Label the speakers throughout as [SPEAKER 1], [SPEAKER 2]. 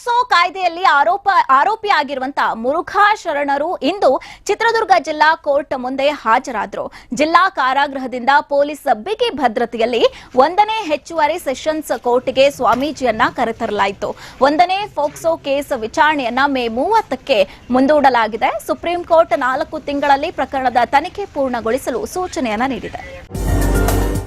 [SPEAKER 1] POCSO ಕಾಯ್ದೆಯಲ್ಲಿ ಆರೋಪ ಆರೋಪಿಯಾಗಿರುವಂತ ಮುರುಘಾ ಶರಣರು ಇಂದು ಚಿತ್ರದುರ್ಗ ಜಿಲ್ಲಾ ಕೋರ್ಟ್ ಮುಂದೆ ಹಾಜರಾದರು. ಜಿಲ್ಲಾ ಕಾರಾಗೃಹದಿಂದ ಪೊಲೀಸ್ ಬಿಗಿ ಭದ್ರತೆಯಲ್ಲಿ ಒಂದನೇ ಹೆಚ್ಚುವರಿ ಸೆಷನ್ಸ್ ಕೋರ್ಟ್ಗೆ ಸ್ವಾಮೀಜಿಯನ್ನ ಕರೆತರಲಾಯಿತು. ಒಂದನೇ ಫೋಕ್ಸೋ ಕೇಸ್ ವಿಚಾರಣೆಯನ್ನ ಮೇ ಮೂವತ್ತಕ್ಕೆ ಮುಂದೂಡಲಾಗಿದೆ. ಸುಪ್ರೀಂ ಕೋರ್ಟ್ ನಾಲ್ಕು ತಿಂಗಳಲ್ಲಿ ಪ್ರಕರಣದ ತನಿಖೆ ಪೂರ್ಣಗೊಳಿಸಲು ಸೂಚನೆಯನ್ನ ನೀಡಿದೆ.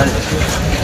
[SPEAKER 2] 誰ですか？